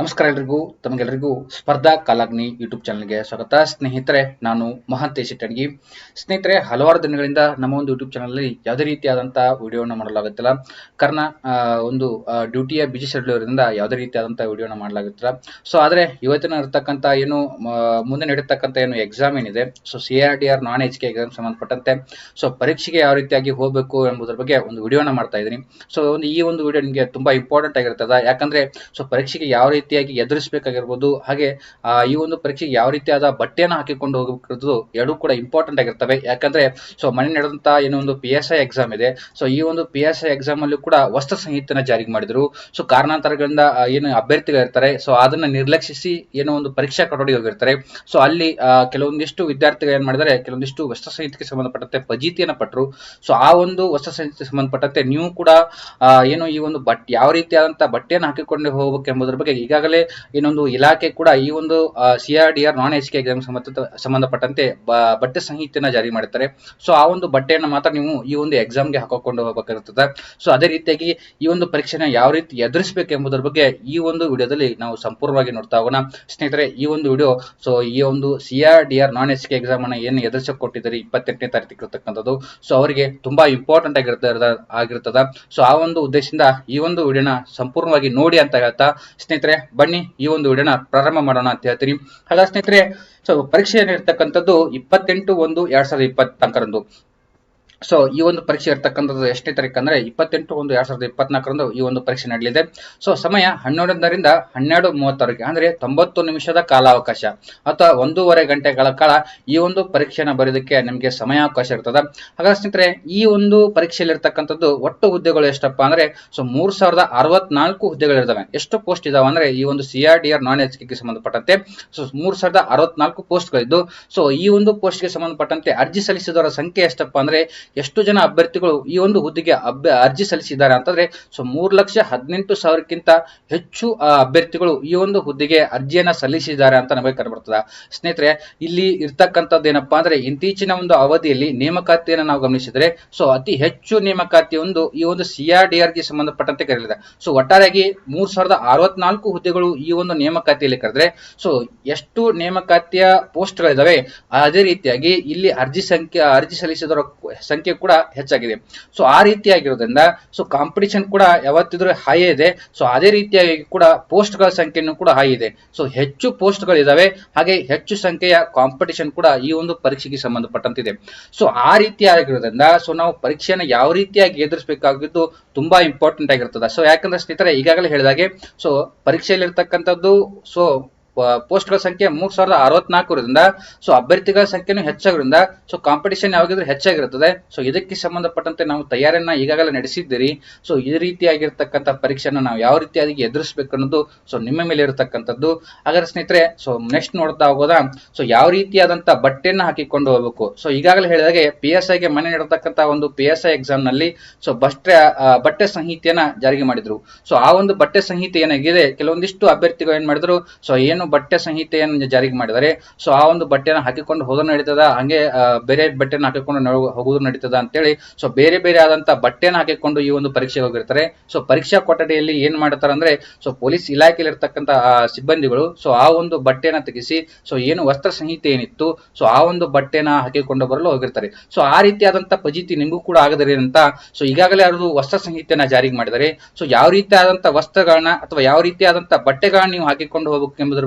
ನಮಸ್ಕಾರ ಎಲ್ರಿಗೂ ತಮಗೆಲ್ಲರಿಗೂ ಸ್ಪರ್ಧಾ ಕಾಲಾಗ್ನಿ ಯೂಟ್ಯೂಬ್ ಚಾನಲ್ಗೆ ಸ್ವಾಗತ. ಸ್ನೇಹಿತರೆ, ನಾನು ಮಹಾಂತೇಶ್ ಇಟ್ಟಣಗಿ ಸ್ನೇಹಿತರೆ, ಹಲವಾರು ದಿನಗಳಿಂದ ನಮ್ಮ ಒಂದು ಯೂಟ್ಯೂಬ್ ಚಾನಲಲ್ಲಿ ಯಾವುದೇ ರೀತಿಯಾದಂತಹ ವಿಡಿಯೋನ ಮಾಡಲಾಗುತ್ತಿಲ್ಲ. ಕಾರಣ ಒಂದು ಡ್ಯೂಟಿಯ ಬಿಜಿ ಶೆಡ್ಯೂಲ್ ಇರೋದ್ರಿಂದ ಯಾವುದೇ ರೀತಿಯಾದಂಥ ವಿಡಿಯೋನ ಮಾಡಲಾಗುತ್ತಿಲ್ಲ. ಸೊ ಆದರೆ ಇವತ್ತಿನ ಇರತಕ್ಕಂಥ ಏನು ಮುಂದೆ ನಡೀತಕ್ಕಂಥ ಏನು ಎಕ್ಸಾಮ್ ಏನಿದೆ so C R D R non H K exam ಸಂಬಂಧಪಟ್ಟಂತೆ ಸೊ ಪರೀಕ್ಷೆಗೆ ಯಾವ ರೀತಿಯಾಗಿ ಹೋಗಬೇಕು ಎಂಬುದರ ಬಗ್ಗೆ ಒಂದು ವಿಡಿಯೋನ ಮಾಡ್ತಾ ಇದ್ದೀನಿ. ಸೊ ಒಂದು ಈ ಒಂದು ವಿಡಿಯೋ ನಿಮಗೆ ತುಂಬಾ ಇಂಪಾರ್ಟೆಂಟ್ ಆಗಿರ್ತದೆ. ಯಾಕಂದ್ರೆ ಸೊ ಪರೀಕ್ಷೆಗೆ ಯಾವ ರೀತಿಯಾಗಿ ಎದುರಿಸಬೇಕಾಗಿರ್ಬೋದು. ಹಾಗೆ ಈ ಒಂದು ಪರೀಕ್ಷೆಗೆ ಯಾವ ರೀತಿಯಾದ ಬಟ್ಟೆಯನ್ನು ಹಾಕಿಕೊಂಡು ಹೋಗಬೇಕು ಎರಡೂ ಕೂಡ ಇಂಪಾರ್ಟೆಂಟ್ ಆಗಿರ್ತವೆ. ಯಾಕಂದ್ರೆ ಸೊ ಮನೆ ನಡೆದಂತ ಏನೋ ಒಂದು ಪಿ ಐ ಎಕ್ಸಾಮ್ ಇದೆ. ಸೊ ಈ ಒಂದು ಪಿ ಎಸ್ ಐ ಎಕ್ಸಾಮ್ ಅಲ್ಲಿ ಕೂಡ ವಸ್ತ್ರ ಸಂಹಿತೆನ ಜಾರಿಗೆ ಮಾಡಿದ್ರು. ಸೊ ಕಾರಣಾಂತರಗಳಿಂದ ಏನು ಏನು ಅಭ್ಯರ್ಥಿಗಳಿರ್ತಾರೆ ಸೊ ಅದನ್ನ ನಿರ್ಲಕ್ಷಿಸಿ ಏನೋ ಒಂದು ಪರೀಕ್ಷಾ ಕೊಠಡಿ ಹೋಗಿರ್ತಾರೆ. ಸೊ ಅಲ್ಲಿ ಕೆಲವೊಂದಿಷ್ಟು ವಿದ್ಯಾರ್ಥಿಗಳು ಏನ್ ಮಾಡಿದರೆ ಕೆಲವೊಂದಿಷ್ಟು ವಸ್ತ್ರ ಸಂಹಿತೆಗೆ ಸಂಬಂಧಪಟ್ಟಂತೆ ಫಜೀತಿಯನ್ನ ಪಟ್ಟರು ಸೊ ಆ ಒಂದು ವಸ್ತ್ರ ಸಂಹಿತೆಗೆ ಸಂಬಂಧಪಟ್ಟಂತೆ ನೀವು ಕೂಡ ಏನು ಈ ಒಂದು ಬಟ್, ಯಾವ ರೀತಿಯಾದಂತಹ ಬಟ್ಟೆಯನ್ನು ಹಾಕಿಕೊಂಡು ಹೋಗಬೇಕು ಎಂಬುದರ ಬಗ್ಗೆ ಈಗಾಗಲೇ ಇನ್ನೊಂದು ಇಲಾಖೆ ಕೂಡ ಈ ಒಂದು C R D R non H K exam ಸಂಬಂಧ, ಸಂಬಂಧಪಟ್ಟಂತೆ ಬಟ್ಟೆ ಸಂಹಿತೆಯನ್ನ ಜಾರಿ ಮಾಡಿರ್ತಾರೆ. ಸೊ ಆ ಒಂದು ಬಟ್ಟೆಯನ್ನು ಮಾತ್ರ ನೀವು ಈ ಒಂದು ಎಕ್ಸಾಮ್ಗೆ ಹಾಕಿಕೊಂಡು ಹೋಗಬೇಕಾಗಿರ್ತದೆ ಸೊ ಅದೇ ರೀತಿಯಾಗಿ ಈ ಒಂದು ಪರೀಕ್ಷೆನ ಯಾವ ರೀತಿ ಎದುರಿಸಬೇಕು ಎಂಬುದರ ಬಗ್ಗೆ ಈ ಒಂದು ವಿಡಿಯೋದಲ್ಲಿ ನಾವು ಸಂಪೂರ್ಣವಾಗಿ ನೋಡ್ತಾ ಹೋಗೋಣ. ಸ್ನೇಹಿತರೆ, ಈ ಒಂದು ವಿಡಿಯೋ, ಸೊ, ಈ ಒಂದು C R D R non H K exam ಅನ್ನು ಏನು ಎದುರಿಸಕ್ಕೆ ಕೊಟ್ಟಿದ್ದಾರೆ ಇಪ್ಪತ್ತೆಂಟನೇ ತಾರೀಕು ಇರತಕ್ಕಂಥದ್ದು. ಸೊ ಅವರಿಗೆ ತುಂಬಾ ಇಂಪಾರ್ಟೆಂಟ್ ಆಗಿರ್ತದ ಆಗಿರ್ತದ. ಸೊ ಆ ಒಂದು ಉದ್ದೇಶದಿಂದ ಈ ಒಂದು ವಿಡಿಯೋನ ಸಂಪೂರ್ಣವಾಗಿ ನೋಡಿ ಅಂತ ಹೇಳ್ತಾ, ಸ್ನೇಹಿತರೆ ಬನ್ನಿ, ಈ ಒಂದು ವಿಡಿಯೋನ ಪ್ರಾರಂಭ ಮಾಡೋಣ ಅಂತ ಹೇಳ್ತೀನಿ. ಹಾಗಾದ್ರೆ ಸ್ನೇಹಿತರೆ, ಸೊ ಪರೀಕ್ಷೆ ಏನಿರ್ತಕ್ಕಂಥದ್ದು ಇಪ್ಪತ್ತೆಂಟು ಒಂದು ಎರಡ್ ಸಾವಿರದ ಇಪ್ಪತ್ನಾಲ್ಕರಂದು ಸೊ ಈ ಒಂದು ಪರೀಕ್ಷೆ ಇರ್ತಕ್ಕಂಥದ್ದು ಎಷ್ಟನೇ ತಾರೀಕು ಅಂದ್ರೆ ಇಪ್ಪತ್ತೆಂಟು ಒಂದು ಎರಡು ಸಾವಿರದ ಇಪ್ಪತ್ನಾಲ್ಕರಂದು ಈ ಒಂದು ಪರೀಕ್ಷೆ ನಡೆಯಲಿದೆ. ಸೊ ಸಮಯ ಹನ್ನೆರಡರಿಂದ ಹನ್ನೆರಡು ಮೂವತ್ತವರೆಗೆ, ಅಂದ್ರೆ ತೊಂಬತ್ತು ನಿಮಿಷದ ಕಾಲಾವಕಾಶ ಅಥವಾ ಒಂದೂವರೆ ಗಂಟೆಗಳ ಕಾಲ ಈ ಒಂದು ಪರೀಕ್ಷೆನ ಬರೆಯೋದಕ್ಕೆ ನಿಮಗೆ ಸಮಯಾವಕಾಶ ಇರ್ತದೆ. ಹಾಗಾದ್ರೆ ಸ್ನೇಹಿತರೆ, ಈ ಒಂದು ಪರೀಕ್ಷೆಯಲ್ಲಿ ಇರ್ತಕ್ಕಂಥದ್ದು ಒಟ್ಟು ಹುದ್ದೆಗಳು ಎಷ್ಟಪ್ಪ ಅಂದ್ರೆ ಸೊ ಮೂರ್ ಸಾವಿರದ ಅರವತ್ನಾಲ್ಕು ಹುದ್ದೆಗಳಿರ್ತವೆ. ಎಷ್ಟು ಪೋಸ್ಟ್ ಇದಾವೆ ಅಂದ್ರೆ, ಈ ಒಂದು C R D R non H ಸಂಬಂಧಪಟ್ಟಂತೆ ಸೊ ಮೂರ್ ಸಾವಿರದ ಅರವತ್ನಾಲ್ಕು ಪೋಸ್ಟ್ಗಳಿದ್ದು ಸೊ ಈ ಒಂದು ಪೋಸ್ಟ್ಗೆ ಸಂಬಂಧಪಟ್ಟಂತೆ ಅರ್ಜಿ ಸಲ್ಲಿಸಿದವರ ಸಂಖ್ಯೆ ಎಷ್ಟಪ್ಪ ಅಂದ್ರೆ ಎಷ್ಟು ಜನ ಅಭ್ಯರ್ಥಿಗಳು ಈ ಒಂದು ಹುದ್ದೆಗೆ ಅಭ್ಯ, ಅರ್ಜಿ ಸಲ್ಲಿಸಿದ್ದಾರೆ ಅಂತಂದ್ರೆ ಸೊ ಮೂರ್ ಲಕ್ಷ ಹದಿನೆಂಟು ಸಾವಿರಕ್ಕಿಂತ ಹೆಚ್ಚು ಅಭ್ಯರ್ಥಿಗಳು ಈ ಒಂದು ಹುದ್ದೆಗೆ ಅರ್ಜಿಯನ್ನ ಸಲ್ಲಿಸಿದ್ದಾರೆ ಅಂತ ನಮಗೆ ಕಂಡುಬರ್ತದ. ಸ್ನೇಹಿತರೆ, ಇಲ್ಲಿ ಇರ್ತಕ್ಕಂಥದ್ದು ಏನಪ್ಪಾ ಅಂದ್ರೆ ಇತ್ತೀಚಿನ ಒಂದು ಅವಧಿಯಲ್ಲಿ ನೇಮಕಾತಿಯನ್ನು ನಾವು ಗಮನಿಸಿದ್ರೆ ಸೊ ಅತಿ ಹೆಚ್ಚು ನೇಮಕಾತಿ ಒಂದು ಈ ಒಂದು ಸಿ ಆರ್ ಡಿ ಆರ್ಗೆ ಸಂಬಂಧಪಟ್ಟಂತೆ ಕರೆಯಲಿದೆ. ಸೊ ಒಟ್ಟಾರೆಯಾಗಿ ಮೂರ್ ಸಾವಿರದ ಅರವತ್ನಾಲ್ಕು ಹುದ್ದೆಗಳು ಈ ಒಂದು ನೇಮಕಾತಿಯಲ್ಲಿ ಕರೆದ್ರೆ ಸೊ ಎಷ್ಟು ನೇಮಕಾತಿಯ ಪೋಸ್ಟ್ಗಳಿದಾವೆ, ಅದೇ ರೀತಿಯಾಗಿ ಇಲ್ಲಿ ಅರ್ಜಿ ಸಂಖ್ಯೆ, ಅರ್ಜಿ ಸಲ್ಲಿಸಿದವರ ಸಂಖ್ಯೆ ಕೂಡ ಹೆಚ್ಚಾಗಿದೆ. ಸೊ ಆ ರೀತಿಯಾಗಿರೋದ್ರಿಂದ ಸೊ ಕಾಂಪಿಟಿಷನ್ ಕೂಡ ಯಾವತ್ತಿದ್ರೂ ಹೈ ಇದೆ. ಸೊ ಅದೇ ರೀತಿಯಾಗಿ ಕೂಡ ಪೋಸ್ಟ್ಗಳ ಸಂಖ್ಯೆನೂ ಕೂಡ ಹೈ ಇದೆ. ಸೊ ಹೆಚ್ಚು ಪೋಸ್ಟ್ಗಳಿದಾವೆ ಹಾಗೆ ಹೆಚ್ಚು ಸಂಖ್ಯೆಯ ಕಾಂಪಿಟಿಷನ್ ಕೂಡ ಈ ಒಂದು ಪರೀಕ್ಷೆಗೆ ಸಂಬಂಧಪಟ್ಟಂತಿದೆ. ಸೊ ಆ ರೀತಿಯಾಗಿರೋದ್ರಿಂದ ಸೊ ನಾವು ಪರೀಕ್ಷೆಯನ್ನು ಯಾವ ರೀತಿಯಾಗಿ ಎದುರಿಸಬೇಕಾಗಿದ್ದು ತುಂಬಾ ಇಂಪಾರ್ಟೆಂಟ್ ಆಗಿರ್ತದೆ. ಸೊ ಯಾಕಂದ್ರೆ ಸ್ನೇಹಿತರೆ, ಈಗಾಗಲೇ ಹೇಳಿದಾಗೆ ಸೊ ಪರೀಕ್ಷೆಯಲ್ಲಿ ಇರ್ತಕ್ಕಂಥದ್ದು ಸೊ ಪೋಸ್ಟ್ಗಳ ಸಂಖ್ಯೆ ಮೂರ್ ಸಾವಿರದ ಅರವತ್ನಾಲ್ಕು ಇರೋದ್ರಿಂದ ಸೊ ಅಭ್ಯರ್ಥಿಗಳ ಸಂಖ್ಯೆನೂ ಹೆಚ್ಚಾಗಿರೋದ್ರಿಂದ ಸೊ ಕಾಂಪಿಟೇಷನ್ ಯಾವಾಗಿದ್ರೆ ಹೆಚ್ಚಾಗಿರುತ್ತದೆ. ಸೊ ಇದಕ್ಕೆ ಸಂಬಂಧಪಟ್ಟಂತೆ ನಾವು ತಯಾರಿಯನ್ನ ಈಗಾಗಲೇ ನಡೆಸಿದ್ದೀರಿ. ಸೊ ಈ ರೀತಿಯಾಗಿರ್ತಕ್ಕಂಥ ಪರೀಕ್ಷೆನ ನಾವು ಯಾವ ರೀತಿಯಾಗಿ ಎದುರಿಸಬೇಕು ಅನ್ನೋದು ಸೊ ನಿಮ್ಮ ಮೇಲೆ ಇರತಕ್ಕಂಥದ್ದು. ಹಾಗಾದ್ರೆ ಸ್ನೇಹಿತರೆ ಸೊ ನೆಕ್ಸ್ಟ್ ನೋಡ್ತಾ ಹೋಗೋದಾ? ಸೊ ಯಾವ ರೀತಿಯಾದಂತ ಬಟ್ಟೆಯನ್ನ ಹಾಕಿಕೊಂಡು ಹೋಗಬೇಕು? ಸೊ ಈಗಾಗಲೇ ಹೇಳಿದಾಗೆ ಪಿ ಎಸ್ ಐಗೆ ಮನೆ ನೀಡತಕ್ಕಂಥ ಒಂದು ಪಿ ಎಸ್ ಐ ಎಕ್ಸಾಮ್ನಲ್ಲಿ ಸೊ ಬಟ್ಟೆ ಬಟ್ಟೆ ಸಂಹಿತೆಯನ್ನ ಜಾರಿಗೆ ಮಾಡಿದ್ರು. ಸೊ ಆ ಒಂದು ಬಟ್ಟೆ ಸಂಹಿತೆ ಏನಾಗಿದೆ? ಕೆಲವೊಂದಿಷ್ಟು ಅಭ್ಯರ್ಥಿಗಳು ಏನ್ ಮಾಡಿದ್ರು? ಸೊ ಏನು ಬಟ್ಟೆ ಸಂಹಿತೆಯನ್ನು ಜಾರಿಗೆ ಮಾಡಿದ್ದಾರೆ. ಸೊ ಆ ಒಂದು ಬಟ್ಟೆನ ಹಾಕಿಕೊಂಡು ಹೋಗೋದು ನಡೀತದ? ಹಂಗೆ ಬೇರೆ ಬಟ್ಟೆನ ಹಾಕಿಕೊಂಡು ಹೋಗೋದು ನಡೀತದ ಅಂತೇಳಿ ಸೊ ಬೇರೆ ಬೇರೆ ಆದಂತ ಬಟ್ಟೆನ ಹಾಕಿಕೊಂಡು ಈ ಒಂದು ಪರೀಕ್ಷೆಗೆ ಹೋಗಿರ್ತಾರೆ. ಸೊ ಪರೀಕ್ಷಾ ಕೊಠಡಿಯಲ್ಲಿ ಏನ್ ಮಾಡ್ತಾರೆ ಅಂದ್ರೆ ಸೊ ಪೊಲೀಸ್ ಇಲಾಖೆಯಲ್ಲಿ ಇರ್ತಕ್ಕಂತ ಸಿಬ್ಬಂದಿಗಳು ಸೊ ಆ ಒಂದು ಬಟ್ಟೆನ ತೆಗೆಸಿ ಸೊ ಏನು ವಸ್ತ್ರ ಸಂಹಿತೆ ಏನಿತ್ತು ಸೊ ಆ ಒಂದು ಬಟ್ಟೆನ ಹಾಕಿಕೊಂಡು ಬರಲು ಹೋಗಿರ್ತಾರೆ. ಸೊ ಆ ರೀತಿಯಾದಂತ ಪಜಿತಿ ನಿಮಗೂ ಕೂಡ ಆಗದರೆ ಅಂತ ಸೊ ಈಗಾಗಲೇ ಅವರು ವಸ್ತ್ರ ಸಂಹಿತೆಯನ್ನ ಜಾರಿಗೆ ಮಾಡಿದರೆ ಸೊ ಯಾವ ರೀತಿಯಾದಂತ ವಸ್ತ್ರಗಳನ್ನ ಅಥವಾ ಯಾವ ರೀತಿಯಾದಂತ ಬಟ್ಟೆಗಳನ್ನ ನೀವು ಹಾಕಿಕೊಂಡು ಹೋಗಬೇಕು ಎಂಬುದರ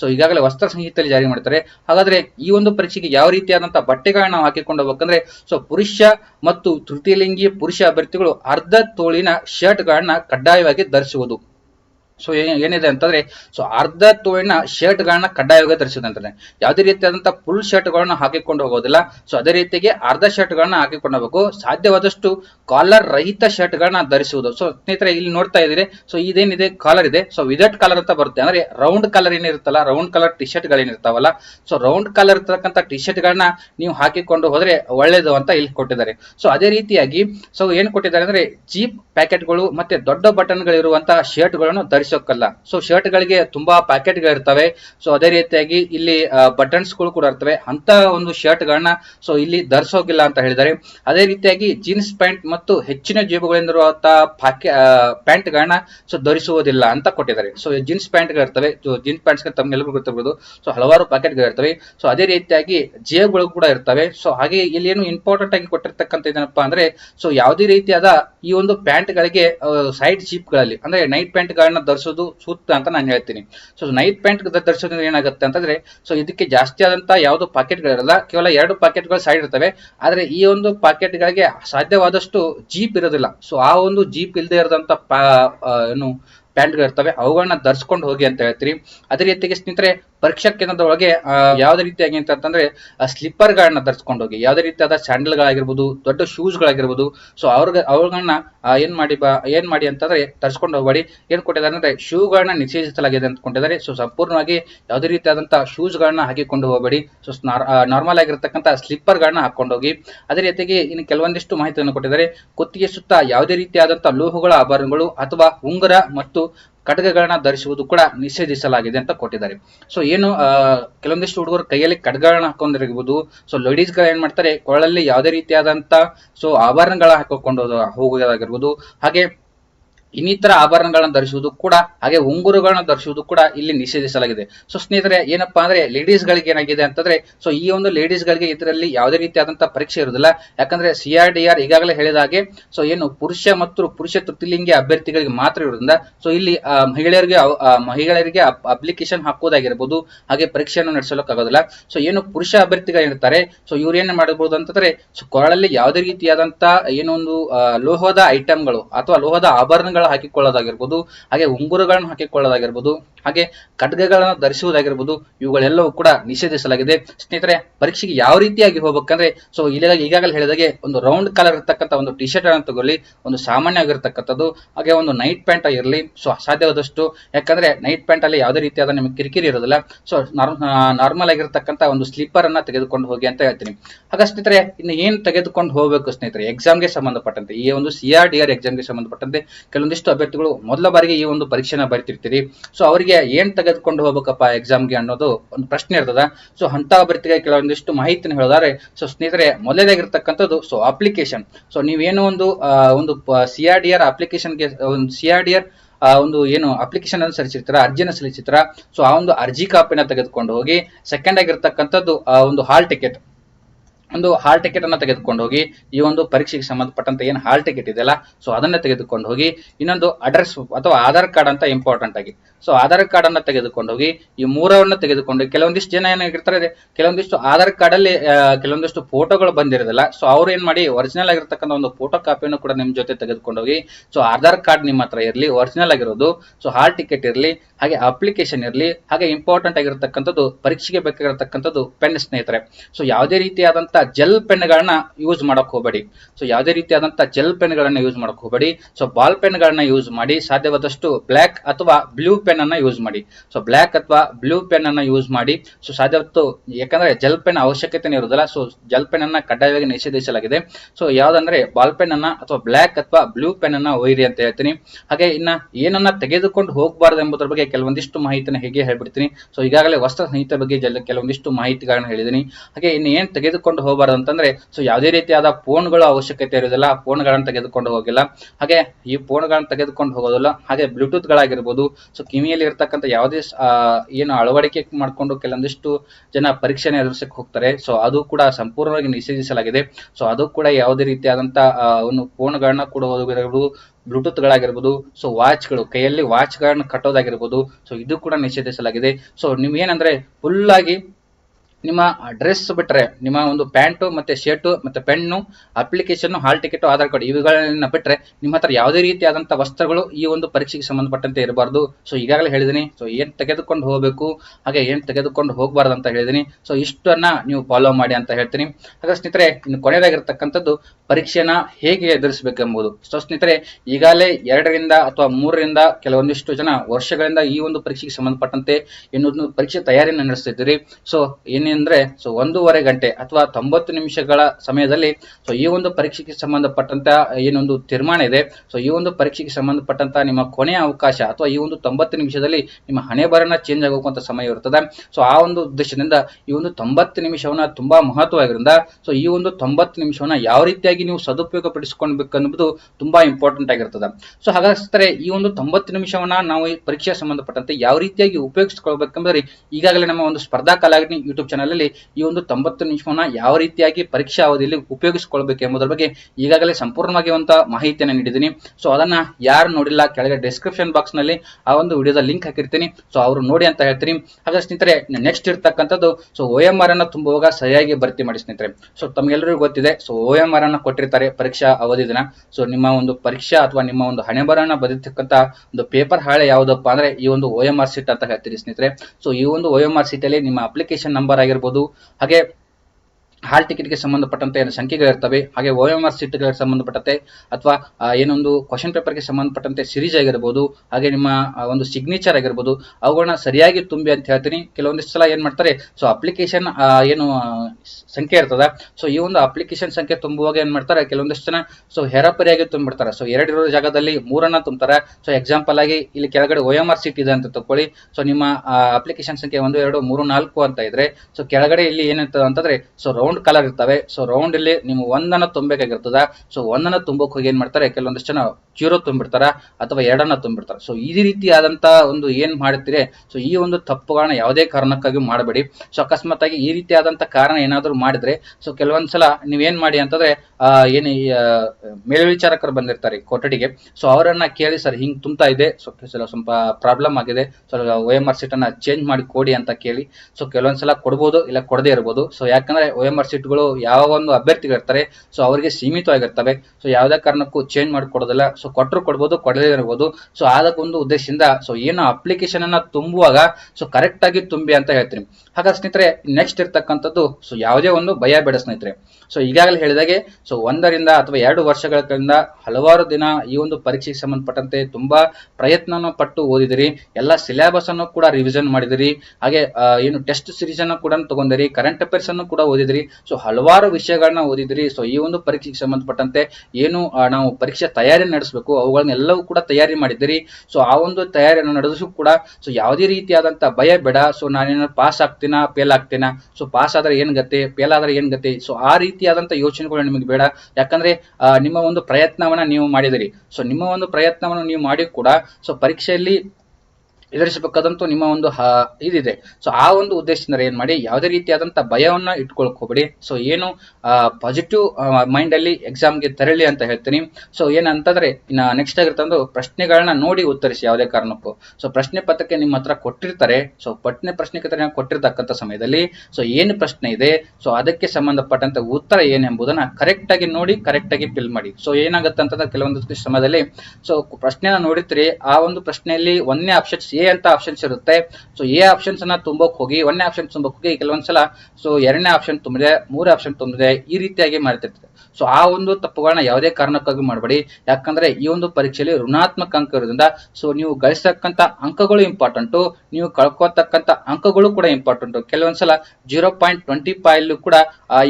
ಸೊ ಈಗಾಗಲೇ ವಸ್ತ್ರ ಸಂಹಿತೆಯಲ್ಲಿ ಜಾರಿ ಮಾಡ್ತಾರೆ. ಹಾಗಾದ್ರೆ ಈ ಒಂದು ಪರೀಕ್ಷೆಗೆ ಯಾವ ರೀತಿಯಾದಂತಹ ಬಟ್ಟೆಗಳನ್ನ ನಾವು ಹಾಕಿಕೊಂಡು ಹೋಗ್ಬೇಕಂದ್ರೆ ಸೊ ಪುರುಷ ಮತ್ತು ತೃತೀಯಲಿಂಗಿ ಪುರುಷ ಅಭ್ಯರ್ಥಿಗಳು ಅರ್ಧ ತೋಳಿನ ಶರ್ಟ್ಗಳನ್ನ ಕಡ್ಡಾಯವಾಗಿ ಧರಿಸುವುದು. ಸೊ ಏನಿದೆ ಅಂತಂದ್ರೆ ಸೊ ಅರ್ಧ ತೋಳಿನ ಶರ್ಟ್ಗಳನ್ನ ಕಡ್ಡಾಯವಾಗಿ ಧರಿಸುವುದಂತಾರೆ ಯಾವುದೇ ರೀತಿಯಾದಂತಹ ಫುಲ್ ಶರ್ಟ್ಗಳನ್ನ ಹಾಕಿಕೊಂಡು ಹೋಗೋದಿಲ್ಲ. ಸೊ ಅದೇ ರೀತಿಗೆ ಅರ್ಧ ಶರ್ಟ್ಗಳನ್ನ ಹಾಕಿಕೊಂಡು ಹೋಗಬೇಕು. ಸಾಧ್ಯವಾದಷ್ಟು ಕಾಲರ್ ರಹಿತ ಶರ್ಟ್ಗಳನ್ನ ಧರಿಸುವುದು. ಸೊ ಸ್ನೇಹಿತರೆ, ಇಲ್ಲಿ ನೋಡ್ತಾ ಇದ್ದೀರಿ. ಸೊ ಇದೇನಿದೆ? ಕಾಲರ್ ಇದೆ. ಸೊ ವಿದೌಟ್ ಕಾಲರ್ ಅಂತ ಬರುತ್ತೆ. ಅಂದ್ರೆ ರೌಂಡ್ ಕಲರ್ ಏನಿರುತ್ತಲ್ಲ ರೌಂಡ್ ಕಲರ್ ಟಿ ಶರ್ಟ್ ಗಳೇನಿರ್ತಾವಲ್ಲ ಸೊ ರೌಂಡ್ ಕಲರ್ ಇರ್ತಕ್ಕಂಥ ಟಿ ಶರ್ಟ್ ಗಳನ್ನ ನೀವು ಹಾಕಿಕೊಂಡು ಹೋದ್ರೆ ಒಳ್ಳೇದು ಅಂತ ಇಲ್ಲಿ ಕೊಟ್ಟಿದ್ದಾರೆ. ಸೊ ಅದೇ ರೀತಿಯಾಗಿ ಸೊ ಏನ್ ಕೊಟ್ಟಿದ್ದಾರೆ ಅಂದ್ರೆ ಚೀಪ್ ಪ್ಯಾಕೆಟ್ಗಳು ಮತ್ತೆ ದೊಡ್ಡ ಬಟನ್ಗಳಿರುವಂತಹ ಶರ್ಟ್ಗಳನ್ನು ಧರಿಸಿ ಧರಿಸೋಕ್ಕಲ್ಲ ಸೊ ಶರ್ಟ್ ಗಳಿಗೆ ತುಂಬಾ ಪ್ಯಾಕೆಟ್ ಗಳಿರ್ತವೆ ಸೊ ಅದೇ ರೀತಿಯಾಗಿ ಇಲ್ಲಿ ಬಟನ್ಸ್ಗಳು ಕೂಡ ಇರ್ತವೆ. ಅಂತ ಒಂದು ಶರ್ಟ್ ಗಳನ್ನ ಸೊ ಇಲ್ಲಿ ಧರಿಸೋಗಿಲ್ಲ ಅಂತ ಹೇಳಿದ್ದಾರೆ. ಅದೇ ರೀತಿಯಾಗಿ ಜೀನ್ಸ್ ಪ್ಯಾಂಟ್ ಮತ್ತು ಹೆಚ್ಚಿನ ಜೇಬುಗಳಿಂದಿರುವಂತಹ ಪ್ಯಾಂಟ್ ಗಳನ್ನ ಸೊ ಧರಿಸುವುದಿಲ್ಲ ಅಂತ ಕೊಟ್ಟಿದ್ದಾರೆ. ಸೊ ಜೀನ್ಸ್ ಪ್ಯಾಂಟ್ ಗಳಿರ್ತವೆ. ಜೀನ್ಸ್ ಪ್ಯಾಂಟ್ಸ್ ತಮ್ಗೆಲ್ಲರಿಗೂ ಗೊತ್ತಿರಬಹುದು ಸೊ ಹಲವಾರು ಪ್ಯಾಕೆಟ್ ಗಳಿರ್ತವೆ ಸೊ ಅದೇ ರೀತಿಯಾಗಿ ಜೇಬುಗಳು ಕೂಡ ಇರ್ತವೆ. ಸೊ ಹಾಗೆ ಇಲ್ಲಿ ಏನು ಇಂಪಾರ್ಟೆಂಟ್ ಆಗಿ ಕೊಟ್ಟಿರ್ತಕ್ಕಂಥ ಏನಪ್ಪಾ ಅಂದ್ರೆ ಸೊ ಯಾವುದೇ ರೀತಿಯಾದ ಈ ಒಂದು ಪ್ಯಾಂಟ್ ಗಳಿಗೆ ಸೈಡ್ ಜೀಪ್ಗಳಲ್ಲಿ, ಅಂದ್ರೆ ನೈಟ್ ಪ್ಯಾಂಟ್ ಗಳನ್ನ ಧರಿಸೋದು ಸೂಕ್ತ ಅಂತ ನಾನು ಹೇಳ್ತೀನಿ. ಸೊ ನೈಟ್ ಪ್ಯಾಂಟ್ ಧರಿಸೋದ್ರಿಂದ ಏನಾಗುತ್ತೆ ಅಂತಂದ್ರೆ ಸೊ ಇದಕ್ಕೆ ಜಾಸ್ತಿ ಆದಂತಹ ಯಾವುದು ಪಾಕೆಟ್ಗಳಿರಲ್ಲ, ಕೇವಲ ಎರಡು ಪಾಕೆಟ್ಗಳು ಸೈಡ್ ಇರ್ತವೆ. ಆದ್ರೆ ಈ ಒಂದು ಪಾಕೆಟ್ಗಳಿಗೆ ಸಾಧ್ಯವಾದಷ್ಟು ಜೀಪ್ ಇರೋದಿಲ್ಲ. ಸೊ ಆ ಒಂದು ಜೀಪ್ ಇಲ್ಲದೆ ಇರದಂತ ಏನು ಪ್ಯಾಂಟ್ಗಳು ಇರ್ತವೆ ಅವುಗಳನ್ನ ಧರಿಸ್ಕೊಂಡು ಹೋಗಿ ಅಂತ ಹೇಳ್ತೀರಿ. ಅದೇ ರೀತಿಯಾಗಿ ಸ್ನೇಹಿತರೆ, ಪರೀಕ್ಷಾ ಕೇಂದ್ರದ ಒಳಗೆ ಯಾವುದೇ ರೀತಿಯಾಗಿ ಅಂತಂದ್ರೆ ಸ್ಲಿಪ್ಪರ್ ಗಳನ್ನ ಧರಿಸ್ಕೊಂಡು ಹೋಗಿ. ಯಾವುದೇ ರೀತಿಯಾದ ಸ್ಯಾಂಡಲ್ ಗಳಾಗಿರ್ಬೋದು ದೊಡ್ಡ ಶೂಸ್ ಗಳಾಗಿರ್ಬೋದು ಸೊ ಅವ್ರಿಗೆ ಅವುಗಳನ್ನ ಏನ್ ಮಾಡಿ ಬಾ, ಏನ್ ಮಾಡಿ ಅಂತಂದ್ರೆ ತರ್ಸ್ಕೊಂಡು ಹೋಗಬೇಡಿ. ಏನ್ ಕೊಟ್ಟಿದ್ದಾರೆ ಅಂದ್ರೆ, ಶೂಗಳನ್ನ ನಿಷೇಧಿಸಲಾಗಿದೆ ಅಂತ ಕೊಟ್ಟಿದ್ದಾರೆ. ಸೊ ಸಂಪೂರ್ಣವಾಗಿ ಯಾವುದೇ ರೀತಿಯಾದಂತಹ ಶೂಸ್ ಗಳನ್ನ ಹಾಕಿಕೊಂಡು ಹೋಗಬೇಡಿ. ಸೊ ನಾರ್ಮಲ್ ಆಗಿರ್ತಕ್ಕಂಥ ಸ್ಲಿಪ್ಪರ್ ಗಳನ್ನ ಹಾಕೊಂಡು ಹೋಗಿ. ಅದೇ ರೀತಿಯಾಗಿ ಇನ್ನು ಕೆಲವೊಂದಿಷ್ಟು ಮಾಹಿತಿಯನ್ನು ಕೊಟ್ಟಿದ್ದಾರೆ. ಕುತ್ತಿಗೆ ಸುತ್ತ ಯಾವುದೇ ರೀತಿಯಾದಂತಹ ಲೋಹಗಳ ಆಭರಣಗಳು ಅಥವಾ ಉಂಗುರ ಮತ್ತು ಖಡ್ಗಗಳನ್ನ ಧರಿಸುವುದು ಕೂಡ ನಿಷೇಧಿಸಲಾಗಿದೆ ಅಂತ ಕೊಟ್ಟಿದ್ದಾರೆ. ಸೊ ಏನು ಕೆಲವೊಂದಿಷ್ಟು ಹುಡುಗರು ಕೈಯಲ್ಲಿ ಖಡ್ಗಗಳನ್ನ ಹಾಕೊಂಡಿರ್ಬೋದು ಸೊ ಲೇಡೀಸ್ಗಳು ಏನ್ ಮಾಡ್ತಾರೆ, ಕೊಳಲಲ್ಲಿ ಯಾವುದೇ ರೀತಿಯಾದಂತ ಸೊ ಆಭರಣಗಳ ಹಾಕಿಕೊಂಡು ಹೋಗೋದಾಗಿರ್ಬೋದು. ಹಾಗೆ ಇನ್ನಿತರ ಆಭರಣಗಳನ್ನ ಧರಿಸುವುದು ಕೂಡ, ಹಾಗೆ ಉಂಗುರುಗಳನ್ನ ಧರಿಸುವುದು ಕೂಡ ಇಲ್ಲಿ ನಿಷೇಧಿಸಲಾಗಿದೆ. ಸೊ ಸ್ನೇಹಿತರೆ, ಏನಪ್ಪಾ ಅಂದ್ರೆ ಲೇಡೀಸ್ ಗಳಿಗೆ ಏನಾಗಿದೆ ಅಂತಂದ್ರೆ ಸೊ ಈ ಒಂದು ಲೇಡೀಸ್ ಗಳಿಗೆ ಇದರಲ್ಲಿ ಯಾವುದೇ ರೀತಿಯಾದಂತಹ ಪರೀಕ್ಷೆ ಇರುವುದಿಲ್ಲ. ಯಾಕಂದ್ರೆ ಸಿಆರ್ ಡಿ ಈಗಾಗಲೇ ಹೇಳಿದ ಹಾಗೆ ಸೊ ಏನು ಪುರುಷ ಮತ್ತು ಪುರುಷ ತೃತೀಲಿಂಗಿ ಅಭ್ಯರ್ಥಿಗಳಿಗೆ ಮಾತ್ರ ಇರುವುದರಿಂದ ಸೊ ಇಲ್ಲಿ ಮಹಿಳೆಯರಿಗೆ ಮಹಿಳೆಯರಿಗೆ ಅಪ್ಲಿಕೇಶನ್ ಹಾಕೋದಾಗಿರ್ಬೋದು ಹಾಗೆ ಪರೀಕ್ಷೆಯನ್ನು ನಡೆಸಲಿಕ್ಕಾಗೋದಿಲ್ಲ. ಸೊ ಏನು ಪುರುಷ ಅಭ್ಯರ್ಥಿಗಳು ಇರ್ತಾರೆ ಸೊ ಇವ್ರು ಏನ್ ಮಾಡಬಹುದು ಅಂತಂದ್ರೆ ಸೊ ಕೊರಳಲ್ಲಿ ಯಾವುದೇ ರೀತಿಯಾದಂತಹ ಏನೊಂದು ಲೋಹದ ಐಟಮ್ಗಳು ಅಥವಾ ಲೋಹದ ಆಭರಣಗಳು ಹಾಕಿಕೊಳ್ಳೋದಾಗಿರ್ಬೋದು, ಹಾಗೆ ಉಂಗುರಗಳನ್ನು ಹಾಕಿಕೊಳ್ಳೋದಾಗಿರ್ಬೋದು, ಹಾಗೆ ಖಡ್ಗಗಳನ್ನು ಧರಿಸುವುದಾಗಿರ್ಬೋದು, ಇವುಗಳೆಲ್ಲವೂ ಕೂಡ ನಿಷೇಧಿಸಲಾಗಿದೆ. ಸ್ನೇಹಿತರೆ, ಪರೀಕ್ಷೆಗೆ ಯಾವ ರೀತಿಯಾಗಿ ಹೋಗ್ಬೇಕಂದ್ರೆ ಸೊ ಈಗ ಈಗಾಗಲೇ ಹೇಳಿದಾಗೆ ಒಂದು ರೌಂಡ್ ಕಲರ್ ಇರ್ತಕ್ಕಂಥ ಒಂದು ಟಿ ಶರ್ಟ್ ಅನ್ನು ತಗೊಳ್ಳಿ, ಒಂದು ಸಾಮಾನ್ಯ ಆಗಿರ್ತಕ್ಕಂಥದ್ದು ಹಾಗೆ ಒಂದು ನೈಟ್ ಪ್ಯಾಂಟ್ ಆಗಿರಲಿ ಸೊ ಸಾಧ್ಯವಾದಷ್ಟು ಯಾಕಂದ್ರೆ ನೈಟ್ ಪ್ಯಾಂಟ್ ಅಲ್ಲಿ ಯಾವುದೇ ರೀತಿಯಾದ ನಿಮಗೆ ಕಿರಿಕಿರಿ ಇರೋದಿಲ್ಲ. ಸೊ ನಾರ್ಮಲ್ ಆಗಿರ್ತಕ್ಕಂಥ ಒಂದು ಸ್ಲೀಪರ್ ಅನ್ನ ತೆಗೆದುಕೊಂಡು ಹೋಗಿ ಅಂತ ಹೇಳ್ತೀನಿ. ಹಾಗ ಸ್ನೇಹಿತರೆ, ಇನ್ನು ಏನ್ ತೆಗೆದುಕೊಂಡು ಹೋಗಬೇಕು ಸ್ನೇಹಿತರೆ? ಎಕ್ಸಾಮ್ಗೆ ಸಂಬಂಧಪಟ್ಟಂತೆ, ಈ ಒಂದು ಸಿ ಆರ್ ಡಿ ಆರ್ ಎಕ್ಸಾಮ್ಗೆ ಸಂಬಂಧಪಟ್ಟಂತೆ ಕೆಲವೊಂದಿಷ್ಟು ಅಭ್ಯರ್ಥಿಗಳು ಮೊದಲ ಬಾರಿಗೆ ಈ ಒಂದು ಪರೀಕ್ಷೆನ ಬರಿತಿರ್ತೀರಿ. ಸೊ ಅವರಿಗೆ ಏನ್ ತೆಗೆದುಕೊಂಡು ಹೋಗ್ಬೇಕಪ್ಪ ಎಕ್ಸಾಮ್ಗೆ ಅನ್ನೋದು ಒಂದು ಪ್ರಶ್ನೆ ಇರ್ತದ. ಸೊ ಅಂತ ಅಭ್ಯರ್ಥಿಗೆ ಕೆಲವೊಂದಿಷ್ಟು ಮಾಹಿತಿನ ಹೇಳಿದಾರೆ ಸೊ ಸ್ನೇಹಿತರೆ, ಮೊದಲೇದಾಗಿರ್ತಕ್ಕಂಥದ್ದು ಸೊ ಅಪ್ಲಿಕೇಶನ್ ಸೊ ನೀವೇನು ಒಂದು ಒಂದು ಸಿ ಆರ್ ಡಿ ಆರ್ ಅಪ್ಲಿಕೇಶನ್ಗೆ ಒಂದು ಸಿ ಆರ್ ಡಿ ಆರ್ ಒಂದು ಏನು ಅಪ್ಲಿಕೇಶನ್ ಅನ್ನು ಸಲ್ಲಿಸಿರ್ತಾರ ಅರ್ಜಿನ ಸಲ್ಲಿಸಿರ್ತಾರ ಸೊ ಆ ಒಂದು ಅರ್ಜಿ ಕಾಪಿನ ತೆಗೆದುಕೊಂಡು ಹೋಗಿ ಸೆಕೆಂಡ್ ಆಗಿರ್ತಕ್ಕಂಥದ್ದು, ಆ, ಒಂದು ಹಾಲ್ ಟಿಕೆಟ್ ಒಂದು ಹಾಲ್ ಟಿಕೆಟ್ ಅನ್ನ ತೆಗೆದುಕೊಂಡು ಹೋಗಿ, ಈ ಒಂದು ಪರೀಕ್ಷೆಗೆ ಸಂಬಂಧಪಟ್ಟಂತ ಏನು ಹಾಲ್ ಟಿಕೆಟ್ ಇದೆಯಲ್ಲ ಸೊ ಅದನ್ನ ತೆಗೆದುಕೊಂಡು ಹೋಗಿ, ಇನ್ನೊಂದು ಅಡ್ರೆಸ್ ಅಥವಾ ಆಧಾರ್ ಕಾರ್ಡ್ ಅಂತ ಇಂಪಾರ್ಟೆಂಟ್ ಆಗಿ. ಸೊ ಆಧಾರ್ ಕಾರ್ಡ್ ಅನ್ನ ತೆಗೆದುಕೊಂಡು ಹೋಗಿ, ಈ ಮೂರವನ್ನ ತೆಗೆದುಕೊಂಡು, ಕೆಲವೊಂದಿಷ್ಟು ಜನ ಏನಾಗಿರ್ತಾರೆ, ಕೆಲವೊಂದಿಷ್ಟು ಆಧಾರ್ ಕಾರ್ಡ್ ಅಲ್ಲಿ ಕೆಲವೊಂದಿಷ್ಟು ಫೋಟೋಗಳು ಬಂದಿರೋದಿಲ್ಲ ಸೊ ಅವ್ರು ಏನ್ ಮಾಡಿ ಒರಿಜಿನಲ್ ಆಗಿರ್ತಕ್ಕಂಥ ಒಂದು ಫೋಟೋ ಕಾಪಿಯನ್ನು ಕೂಡ ನಿಮ್ ಜೊತೆ ತೆಗೆದುಕೊಂಡು ಹೋಗಿ ಸೊ ಆಧಾರ್ ಕಾರ್ಡ್ ನಿಮ್ಮ ಹತ್ರ ಇರಲಿ ಒರಿಜಿನಲ್ ಆಗಿರೋದು ಸೊ ಹಾಲ್ ಟಿಕೆಟ್ ಇರಲಿ, ಹಾಗೆ ಅಪ್ಲಿಕೇಶನ್ ಇರಲಿ, ಹಾಗೆ ಇಂಪಾರ್ಟೆಂಟ್ ಆಗಿರತಕ್ಕಂಥದ್ದು, ಪರೀಕ್ಷೆಗೆ ಬೇಕಾಗಿರತಕ್ಕಂಥದ್ದು ಪೆನ್ ಸ್ನೇಹಿತರೆ. ಸೊ ಯಾವುದೇ ರೀತಿಯಾದಂತ ಜೆಲ್ ಪೆನ್ಗಳನ್ನ ಯೂಸ್ ಮಾಡಕ್ ಹೋಗಬೇಡಿ. ಸೊ ಯಾವುದೇ ರೀತಿಯಾದಂತ ಜೆಲ್ ಪೆನ್ಗಳನ್ನ ಯೂಸ್ ಮಾಡಕ್ ಹೋಗಬೇಡಿ. ಸೊ ಬಾಲ್ ಪೆನ್ಗಳನ್ನ ಯೂಸ್ ಮಾಡಿ, ಸಾಧ್ಯವಾದಷ್ಟು ಬ್ಲ್ಯಾಕ್ ಅಥವಾ ಬ್ಲೂ ಪೆನ್ ಅನ್ನ ಯೂಸ್ ಮಾಡಿ. ಸೊ ಬ್ಲ್ಯಾಕ್ ಅಥವಾ ಬ್ಲೂ ಪೆನ್ ಅನ್ನ ಯೂಸ್ ಮಾಡಿ. ಸೊ ಸಾಧ್ಯವತ್ತು ಯಾಕಂದ್ರೆ ಜೆಲ್ ಪೆನ್ ಅವಶ್ಯಕತೆ ಇರುವುದಿಲ್ಲ. ಸೊ ಜೆಲ್ ಪೆನ್ ಅನ್ನ ಕಡ್ಡಾಯವಾಗಿ ನಿಷೇಧಿಸಲಾಗಿದೆ. ಸೊ ಯಾವ್ದಂದ್ರೆ ಬಾಲ್ ಪೆನ್ ಅನ್ನ ಅಥವಾ ಬ್ಲ್ಯಾಕ್ ಅಥವಾ ಬ್ಲೂ ಪೆನ್ ಅನ್ನ ಒಯ್ಯಿರಿ ಅಂತ ಹೇಳ್ತೀನಿ. ಹಾಗೆ ಇನ್ನ ಏನನ್ನ ತೆಗೆದುಕೊಂಡು ಹೋಗಬಾರದು ಎಂಬುದರ ಬಗ್ಗೆ ಕೆಲವೊಂದಿಷ್ಟು ಮಾಹಿತಿನ ಹೇಗೆ ಹೇಳ್ಬಿಡ್ತೀನಿ. ಸೊ ಈಗಾಗಲೇ ವಸ್ತ್ರ ಸಂಹಿತೆ ಬಗ್ಗೆ ಕೆಲವೊಂದಿಷ್ಟು ಮಾಹಿತಿಗಳನ್ನ ಹೇಳಿದ್ದೀನಿ. ಹಾಗೆ ಇನ್ನು ಏನ್ ತೆಗೆದುಕೊಂಡು ಹೋಗಬಾರ್ದು ಅಂತಂದ್ರೆ ಸೊ ಯಾವುದೇ ರೀತಿಯಾದ ಫೋನ್ಗಳ ಅವಶ್ಯಕತೆ ಇರೋದಿಲ್ಲ ಫೋನ್ಗಳನ್ನು ತೆಗೆದುಕೊಂಡು ಹೋಗಿಲ್ಲ. ಹಾಗೆ ಈ ಫೋನ್ಗಳನ್ನು ತೆಗೆದುಕೊಂಡು ಹೋಗೋದಿಲ್ಲ, ಹಾಗೆ ಬ್ಲೂಟೂತ್ ಗಳಾಗಿರ್ಬೋದು ಸೊ ಕಿವಿಯಲ್ಲಿ ಇರತಕ್ಕಂತ ಯಾವುದೇ ಏನು ಅಳವಡಿಕೆ ಮಾಡ್ಕೊಂಡು ಕೆಲವೊಂದಿಷ್ಟು ಜನ ಪರೀಕ್ಷೆನ ಎದುರಿಸಕ್ಕೆ ಹೋಗ್ತಾರೆ ಸೊ ಅದು ಕೂಡ ಸಂಪೂರ್ಣವಾಗಿ ನಿಷೇಧಿಸಲಾಗಿದೆ. ಸೊ ಅದು ಕೂಡ ಯಾವುದೇ ರೀತಿಯಾದಂತಹ ಒಂದು ಫೋನ್ಗಳನ್ನ ಕೂಡ ಹೋಗಿರಬಹುದು ಬ್ಲೂಟೂತ್ ಗಳಾಗಿರ್ಬೋದು ಸೊ ವಾಚ್ಗಳು ಕೈಯಲ್ಲಿ ವಾಚ್ಗಳನ್ನು ಕಟ್ಟೋದಾಗಿರ್ಬೋದು ಸೊ ಇದು ಕೂಡ ನಿಷೇಧಿಸಲಾಗಿದೆ. ಸೊ ಫುಲ್ ಆಗಿ ನಿಮ್ಮ ಡ್ರೆಸ್ ಬಿಟ್ರೆ, ನಿಮ್ಮ ಒಂದು ಪ್ಯಾಂಟು ಮತ್ತೆ ಶರ್ಟು ಮತ್ತೆ pen application hall ticket Aadhaar card ಇವುಗಳನ್ನ ಬಿಟ್ರೆ ನಿಮ್ಮ ಹತ್ರ ಯಾವುದೇ ರೀತಿಯಾದಂಥ ವಸ್ತ್ರಗಳು ಈ ಒಂದು ಪರೀಕ್ಷೆಗೆ ಸಂಬಂಧಪಟ್ಟಂತೆ ಇರಬಾರ್ದು. ಸೊ ಈಗಾಗಲೇ ಹೇಳಿದ್ದೀನಿ ಸೊ ಏನ್ ತೆಗೆದುಕೊಂಡು ಹೋಗಬೇಕು? ಹಾಗೆ ಏನ್ ತೆಗೆದುಕೊಂಡು ಹೋಗಬಾರ್ದು ಅಂತ ಹೇಳಿದ್ದೀನಿ ಸೊ ಇಷ್ಟನ್ನ ನೀವು ಫಾಲೋ ಮಾಡಿ ಅಂತ ಹೇಳ್ತೀನಿ. ಹಾಗೆ ಸ್ನೇಹಿತರೆ, ಇನ್ನು ಕೊನೆಯದಾಗಿರ್ತಕ್ಕಂಥದ್ದು ಪರೀಕ್ಷೆನ ಹೇಗೆ ಎದುರಿಸಬೇಕೆಂಬುದು. ಸೊ ಸ್ನೇಹಿತರೆ, ಈಗಾಗಲೇ ಎರಡರಿಂದ ಅಥವಾ ಮೂರರಿಂದ ಕೆಲವೊಂದಿಷ್ಟು ಜನ ವರ್ಷಗಳಿಂದ ಈ ಒಂದು ಪರೀಕ್ಷೆಗೆ ಸಂಬಂಧಪಟ್ಟಂತೆ ಇನ್ನೊಂದು ಪರೀಕ್ಷೆ ತಯಾರಿಯನ್ನು ನಡೆಸ್ತಿದ್ದೀರಿ ಸೊ ಇನ್ನು ಏನಂದ್ರೆ ಸೊ ಒಂದೂವರೆ ಗಂಟೆ ಅಥವಾ ತೊಂಬತ್ತು ನಿಮಿಷಗಳ ಸಮಯದಲ್ಲಿ ಸೊ ಈ ಒಂದು ಪರೀಕ್ಷೆಗೆ ಸಂಬಂಧಪಟ್ಟಂತ ಏನೊಂದು ತೀರ್ಮಾನ ಇದೆ. ಸೊ ಈ ಒಂದು ಪರೀಕ್ಷೆಗೆ ಸಂಬಂಧಪಟ್ಟಂತ ನಿಮ್ಮ ಕೊನೆಯ ಅವಕಾಶ ಅಥವಾ ಈ ಒಂದು ತೊಂಬತ್ತು ನಿಮಿಷದಲ್ಲಿ ನಿಮ್ಮ ಹಣೆ ಬರನ ಚೇಂಜ್ ಆಗುವಂತ ಸಮಯ ಇರುತ್ತದೆ ಸೊ ಆ ಒಂದು ಉದ್ದೇಶದಿಂದ ಈ ಒಂದು ತೊಂಬತ್ತು ನಿಮಿಷವನ್ನ ತುಂಬಾ ಮಹತ್ವವಾಗಿರೋದ್ರಿಂದ ಸೊ ಈ ಒಂದು ತೊಂಬತ್ತು ನಿಮಿಷವನ್ನ ಯಾವ ರೀತಿಯಾಗಿ ನೀವು ಸದುಪಯೋಗ ಪಡಿಸಿಕೊಳ್ಬೇಕು ಅನ್ನೋದು ತುಂಬಾ ಇಂಪಾರ್ಟೆಂಟ್ ಆಗಿರ್ತದೆ. ಸೊ ಹಾಗಾದ್ರೆ ಈ ಒಂದು ತೊಂಬತ್ತು ನಿಮಿಷವನ್ನ ನಾವು ಈ ಪರೀಕ್ಷೆಗೆ ಸಂಬಂಧಪಟ್ಟಂತೆ ಯಾವ ರೀತಿಯಾಗಿ ಉಪಯೋಗಿಸಿಕೊಳ್ಬೇಕಂದ್ರೆ, ಈಗಾಗಲೇ ನಮ್ಮ ಒಂದು ಸ್ಪರ್ಧಾ ಕಲಾಗ್ನಿ ಯೂಟ್ಯೂಬ್ ಅಲ್ಲಿ ಈ ಒಂದು ತೊಂಬತ್ತು ನಿಮಿಷವನ್ನ ಯಾವ ರೀತಿಯಾಗಿ ಪರೀಕ್ಷಾ ಅವಧಿಯಲ್ಲಿ ಉಪಯೋಗಿಸಿಕೊಳ್ಬೇಕು ಎಂಬುದರ ಬಗ್ಗೆ ಈಗಾಗಲೇ ಸಂಪೂರ್ಣವಾಗಿ ಒಂದು ಮಾಹಿತಿಯನ್ನು ನೀಡಿದ್ದೀನಿ. ಸೊ ಅದನ್ನ ಯಾರು ನೋಡಿಲ್ಲ ಕೆಳಗೆ ಡಿಸ್ಕ್ರಿಪ್ಷನ್ ಬಾಕ್ಸ್ನಲ್ಲಿ ಆ ಒಂದು ವಿಡಿಯೋದ ಲಿಂಕ್ ಹಾಕಿರ್ತೀನಿ. ಸೊ ಅವರು ನೋಡಿ ಅಂತ ಹೇಳ್ತೀನಿ. ಹಾಗಾದ್ರೆ ಸ್ನೇಹಿತರೆ ನೆಕ್ಸ್ಟ್ ಇರ್ತಕ್ಕಂಥದ್ದು ಸೊ ಓ ಎಂ ಆರ್ ಅನ್ನ ತುಂಬುವಾಗ ಸರಿಯಾಗಿ ಭರ್ತಿ ಮಾಡಿ ಸ್ನೇಹಿತರೆ. ಸೊ ತಮಗೆಲ್ಲರಿಗೂ ಗೊತ್ತಿದೆ ಸೊ ಓ ಎಂ ಆರ್ ಅನ್ನ ಕೊಟ್ಟಿರ್ತಾರೆ ಪರೀಕ್ಷಾ ಅವಧಿ ದಿನ. ಸೊ ನಿಮ್ಮ ಒಂದು ಪರೀಕ್ಷಾ ಅಥವಾ ನಿಮ್ಮ ಒಂದು ಹಣೆ ಬರಹನ ಬರೆದಿರ್ತಕ್ಕಂಥ ಒಂದು ಪೇಪರ್ ಹಾಳೆ ಯಾವುದಪ್ಪ ಅಂದ್ರೆ ಈ ಒಂದು ಓ ಎಂ ಆರ್ ಸೀಟ್ ಅಂತ ಹೇಳ್ತೀರಿ ಸ್ನೇಹಿತರೆ. ಸೊ ಈ ಒಂದು ಓ ಎಂ ಆರ್ ಸೀಟ್ ಅಲ್ಲಿ ನಿಮ್ಮ ಅಪ್ಲಿಕೇಶನ್ ನಂಬರ್ ಆಗಿರ್ಬೋದು. ಹಾಗೆ ಹಾಲ್ ಟಿಕೆಟ್ಗೆ ಸಂಬಂಧಪಟ್ಟಂತೆ ಏನು ಸಂಖ್ಯೆಗಳಿರ್ತವೆ ಹಾಗೆ ಓ ಎಂ ಆರ್ ಸೀಟ್ಗಳಿಗೆ ಸಂಬಂಧಪಟ್ಟಂತೆ ಅಥವಾ ಏನೊಂದು ಕ್ವಶನ್ ಪೇಪರ್ಗೆ ಸಂಬಂಧಪಟ್ಟಂತೆ ಸಿರೀಸ್ ಆಗಿರ್ಬೋದು, ಹಾಗೆ ನಿಮ್ಮ ಒಂದು ಸಿಗ್ನೇಚರ್ ಆಗಿರ್ಬೋದು ಅವುಗಳನ್ನ ಸರಿಯಾಗಿ ತುಂಬಿ ಅಂತ ಹೇಳ್ತೀನಿ. ಕೆಲವೊಂದಿಷ್ಟು ಸಲ ಏನ್ ಮಾಡ್ತಾರೆ ಸೊ ಅಪ್ಲಿಕೇಶನ್ ಏನು ಸಂಖ್ಯೆ ಇರ್ತದ ಸೊ ಈ ಒಂದು ಅಪ್ಲಿಕೇಶನ್ ಸಂಖ್ಯೆ ತುಂಬುವಾಗ ಏನ್ ಮಾಡ್ತಾರೆ, ಕೆಲವೊಂದಿಷ್ಟು ಜನ ಸೊ ಹೆರಾಪರಿಯಾಗಿ ತುಂಬಿಡ್ತಾರೆ. ಸೊ ಎರಡಿರೋ ಜಾಗದಲ್ಲಿ ಮೂರನ್ನ ತುಂಬ್ತಾರೆ. ಸೊ ಎಕ್ಸಾಂಪಲ್ ಆಗಿ ಇಲ್ಲಿ ಕೆಳಗಡೆ ಓ ಎಂ ಆರ್ ಸೀಟ್ ಇದೆ ಅಂತ ತಕೊಳ್ಳಿ. ಸೊ ನಿಮ್ಮ ಅಪ್ಲಿಕೇಶನ್ ಸಂಖ್ಯೆ ಒಂದು, ಎರಡು, ಮೂರು, ನಾಲ್ಕು ಅಂತ ಇದ್ರೆ ಸೊ ಕೆಳಗಡೆ ಇಲ್ಲಿ ಏನಿರ್ತದೆ ಅಂತಂದ್ರೆ ಸೊ ರೌಂಡ್ ಕಲರ್ ಇರ್ತವೆ. ಸೊ ರೌಂಡ್ ಇಲ್ಲಿ ನೀವು ಒಂದನ್ನ ತುಂಬಬೇಕಾಗಿರ್ತದ ಸೊ ಒಂದನ್ನ ತುಂಬಕ್ಕೆ ಹೋಗಿ ಏನ್ ಮಾಡ್ತಾರೆ? ಕೆಲವೊಂದಿಷ್ಟು ಜನ ಜೀರೋ ತುಂಬಿಡ್ತಾರ ಅಥವಾ ಎರಡನ್ನ ತುಂಬಿರ್ತಾರೆ ಸೊ ಈ ರೀತಿಯಾದಂತ ಒಂದು ಏನ್ ಮಾಡ್ತೀರಿ ಸೊ ಈ ಒಂದು ತಪ್ಪುಗಳನ್ನ ಯಾವುದೇ ಕಾರಣಕ್ಕಾಗಿ ಮಾಡಬೇಡಿ. ಸೊ ಅಕಸ್ಮಾತ್ ಆಗಿ ಈ ರೀತಿಯಾದಂತ ಕಾರಣ ಏನಾದರೂ ಮಾಡಿದ್ರೆ ಸೊ ಕೆಲವೊಂದ್ಸಲ ನೀವೇನ್ ಮಾಡಿ ಅಂತಂದ್ರೆ ಏನು ಮೇಲ್ವಿಚಾರಕರು ಬಂದಿರ್ತಾರೆ ಕೊಠಡಿಗೆ ಸೊ ಅವರನ್ನ ಕೇಳಿ, ಸರ್, ಹಿಂಗ್ ತುಂಬ್ತಾ ಇದೆ. ಸೊ ಸ್ವಲ್ಪ ಸ್ವಲ್ಪ ಪ್ರಾಬ್ಲಮ್ ಆಗಿದೆ. ಸೊ ಓ ಎಂ ಆರ್ ಅನ್ನ ಚೇಂಜ್ ಮಾಡಿ ಕೊಡಿ ಅಂತ ಕೇಳಿ ಸೊ ಕೆಲವೊಂದ್ಸಲ ಕೊಡ್ಬೋದು ಇಲ್ಲ ಕೊಡದೇ ಇರ್ಬೋದು. ಸೊ ಯಾಕಂದ್ರೆ ಓ ಎಂ ಆರ್ ಸೀಟ್ಗಳು ಯಾವ ಒಂದು ಅಭ್ಯರ್ಥಿಗಳು ಇರ್ತಾರೆ ಸೊ ಅವರಿಗೆ ಸೀಮಿತವಾಗಿರ್ತವೆ. ಸೊ ಯಾವುದೇ ಕಾರಣಕ್ಕೂ ಚೇಂಜ್ ಮಾಡಿಕೊಡೋದಿಲ್ಲ. ಸೊ ಕೊಟ್ಟರು ಕೊಡ್ಬೋದು ಕೊಡದೇ ಇರ್ಬೋದು. ಸೊ ಅದಕ್ಕೊಂದು ಉದ್ದೇಶದಿಂದ ಸೊ ಏನು ಅಪ್ಲಿಕೇಶನ್ ಅನ್ನ ತುಂಬುವಾಗ ಸೊ ಕರೆಕ್ಟ್ ಆಗಿ ತುಂಬಿ ಅಂತ ಹೇಳ್ತೀನಿ. ಹಾಗಾದ್ರೆ ಸ್ನೇಹಿತರೆ ನೆಕ್ಸ್ಟ್ ಇರ್ತಕ್ಕಂಥದ್ದು ಸೊ ಯಾವುದೇ ಒಂದು ಭಯ ಬೇಡ ಸ್ನೇಹಿತರೆ. ಸೊ ಈಗಾಗಲೇ ಹೇಳಿದಾಗೆ ಸೊ ಒಂದರಿಂದ ಅಥವಾ ಎರಡು ವರ್ಷಗಳಿಂದ ಹಲವಾರು ದಿನ ಈ ಒಂದು ಪರೀಕ್ಷೆಗೆ ಸಂಬಂಧಪಟ್ಟಂತೆ ತುಂಬಾ ಪ್ರಯತ್ನ ಪಟ್ಟು ಓದಿದಿರಿ. ಎಲ್ಲ ಸಿಲೆಬಸ್ ಅನ್ನು ಕೂಡ ರಿವಿಷನ್ ಮಾಡಿದಿರಿ. ಹಾಗೆ ಏನು ಟೆಸ್ಟ್ ಸಿರೀಸ್ ಅನ್ನು ಕೂಡ ತಗೊಂಡಿರಿ. ಕರೆಂಟ್ ಅಫೇರ್ಸ್ ಅನ್ನು ಕೂಡ ಓದಿದಿರಿ. ಸೊ ಹಲವಾರು ವಿಷಯಗಳನ್ನ ಓದಿದ್ರಿ. ಸೊ ಈ ಒಂದು ಪರೀಕ್ಷೆಗೆ ಸಂಬಂಧಪಟ್ಟಂತೆ ಏನು ನಾವು ಪರೀಕ್ಷೆ ತಯಾರಿ ನಡೆಸಬೇಕು, ಅವುಗಳನ್ನೆಲ್ಲವೂ ಕೂಡ ತಯಾರಿ ಮಾಡಿದ್ರಿ ಸೊ ಆ ಒಂದು ತಯಾರಿಯನ್ನು ನಡೆಸೂ ಕೂಡ, ಸೊ ಯಾವುದೇ ರೀತಿಯಾದಂತ ಭಯ ಬೇಡ. ಸೊ ನಾನೇನು ಪಾಸ್ ಆಗ್ತೀನಾ ಫೇಲ್ ಆಗ್ತೀನಾ? ಸೊ ಪಾಸ್ ಆದ್ರೆ ಏನ್ ಗತಿ ಫೇಲ್ ಆದ್ರೆ ಏನ್ ಗತಿ? ಸೊ ಆ ರೀತಿಯಾದಂತ ಯೋಚನೆಗಳು ನಿಮಗೆ ಬೇಡ. ಯಾಕಂದ್ರೆ ನಿಮ್ಮ ಒಂದು ಪ್ರಯತ್ನವನ್ನ ನೀವು ಮಾಡಿದಿರಿ ಸೊ ನಿಮ್ಮ ಒಂದು ಪ್ರಯತ್ನವನ್ನು ನೀವು ಮಾಡಿ ಕೂಡ, ಸೊ ಪರೀಕ್ಷೆಯಲ್ಲಿ ಎದುರಿಸಬೇಕಾದಂತೂ ನಿಮ್ಮ ಒಂದು ಇದಿದೆ. ಸೊ ಆ ಒಂದು ಉದ್ದೇಶದಿಂದ ಏನ್ ಮಾಡಿ, ಯಾವುದೇ ರೀತಿಯಾದಂತ ಭಯವನ್ನ ಇಟ್ಕೊಳಕ್ ಹೋಗ್ಬೇಡಿ. ಸೊ ಏನು ಪಾಸಿಟಿವ್ ಮೈಂಡ್ ಅಲ್ಲಿ ಎಕ್ಸಾಮ್ಗೆ ತೆರಳಿ ಅಂತ ಹೇಳ್ತೀನಿ. ಸೊ ಏನಂತಂದ್ರೆ ನೆಕ್ಸ್ಟ್ ಆಗಿರ್ತಂದು ಪ್ರಶ್ನೆಗಳನ್ನ ನೋಡಿ ಉತ್ತರಿಸಿ ಯಾವುದೇ ಕಾರಣಕ್ಕೂ. ಸೊ ಪ್ರಶ್ನೆ ಪತ್ರಕ್ಕೆ ನಿಮ್ಮ ಹತ್ರ ಕೊಟ್ಟಿರ್ತಾರೆ. ಸೊ ಪಟ್ನೆ ಪ್ರಶ್ನೆ ಕೊಟ್ಟಿರ್ತಕ್ಕಂಥ ಸಮಯದಲ್ಲಿ ಸೊ ಏನು ಪ್ರಶ್ನೆ ಇದೆ? ಸೊ ಅದಕ್ಕೆ ಸಂಬಂಧಪಟ್ಟಂತ ಉತ್ತರ ಏನೆಂಬುದನ್ನ ಕರೆಕ್ಟ್ ಆಗಿ ನೋಡಿ ಕರೆಕ್ಟ್ ಆಗಿ ಫಿಲ್ ಮಾಡಿ. ಸೊ ಏನಾಗುತ್ತೆ ಅಂತಂದ್ರೆ ಕೆಲವೊಂದು ಸಮಯದಲ್ಲಿ ಸೊ ಪ್ರಶ್ನೆನ ನೋಡಿರ್ತೀರಿ. ಆ ಒಂದು ಪ್ರಶ್ನೆಯಲ್ಲಿ ಒಂದನೇ ಆಪ್ಷನ್ಸ್ ಅಂತ ಆಪ್ಷನ್ಸ್ ಇರುತ್ತೆ. ಸೊ ಎ ಆಪ್ಷನ್ಸ್ ಅನ್ನ ತುಂಬಕ್ ಹೋಗಿ ಒಂದನೇ ಆಪ್ಷನ್ ತುಂಬಕ್ ಹೋಗಿ, ಕೆಲವೊಂದ್ಸಲ ಸೊ ಎರಡನೇ ಆಪ್ಷನ್ ತುಂಬಿದೆ ಮೂರೇ ಆಪ್ಷನ್ ತುಂಬಿದೆ ಈ ರೀತಿಯಾಗಿ ಮಾಡ್ತಿರ್ತದೆ ಸೊ ಆ ಒಂದು ತಪ್ಪುಗಳನ್ನ ಯಾವುದೇ ಕಾರಣಕ್ಕಾಗಿ ಮಾಡಬೇಡಿ. ಯಾಕಂದ್ರೆ ಈ ಒಂದು ಪರೀಕ್ಷೆಯಲ್ಲಿ ಋಣಾತ್ಮಕ ಅಂಕ ಇರೋದ್ರಿಂದ ಸೊ ನೀವು ಗಳಿಸತಕ್ಕಂಥ ಅಂಕಗಳು ಇಂಪಾರ್ಟೆಂಟು ನೀವು ಕಳ್ಕೊತಕ್ಕಂಥ ಅಂಕಗಳು ಕೂಡ ಇಂಪಾರ್ಟೆಂಟು ಕೆಲವೊಂದ್ಸಲ ಜೀರೋ ಪಾಯಿಂಟ್ ಟ್ವೆಂಟಿ ಫೈವ್ ಕೂಡ